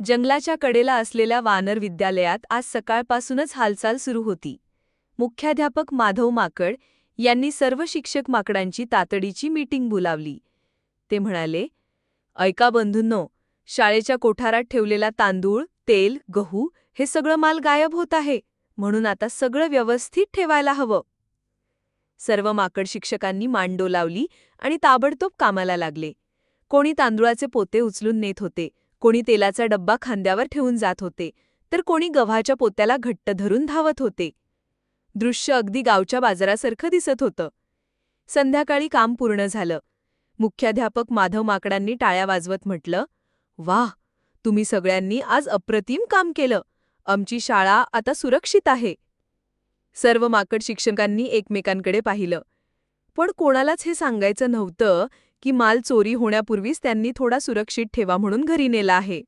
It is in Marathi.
जंगलाच्या कडेला असलेल्या वानर विद्यालयात आज सकाळपासूनच हालचाल सुरू होती. मुख्याध्यापक माधव माकड यांनी सर्व शिक्षक माकडांची तातडीची मीटिंग बोलावली. ते म्हणाले ऐका बंधूंनो शाळेच्या कोठारात ठेवलेला तांदूळ तेल गहू हे सगळं माल गायब होत आहे म्हणून आता सगळं व्यवस्थित ठेवायला हवं. सर्व माकड शिक्षकांनी मांडो लावली आणि ताबडतोब कामाला लागले. कोणी तांदुळाचे पोते उचलून नेत होते कोणी तेलाचा डब्बा खांद्यावर ठेवून जात होते तर कोणी गव्हाच्या पोत्याला घट्ट धरून धावत होते. दृश्य अगदी गावच्या बाजारासारखं दिसत होतं. संध्याकाळी काम पूर्ण झालं. मुख्याध्यापक माधव माकडांनी टाळ्या वाजवत म्हटलं वाह तुम्ही सगळ्यांनी आज अप्रतिम काम केलं. आमची शाळा आता सुरक्षित आहे. सर्व माकड शिक्षकांनी एकमेकांकडे पाहिलं. पण कोणालाच हे सांगायचं नव्हतं की माल चोरी होण्यापूर्वीच त्यांनी थोडा सुरक्षित ठेवा म्हणून घरी नेला आहे.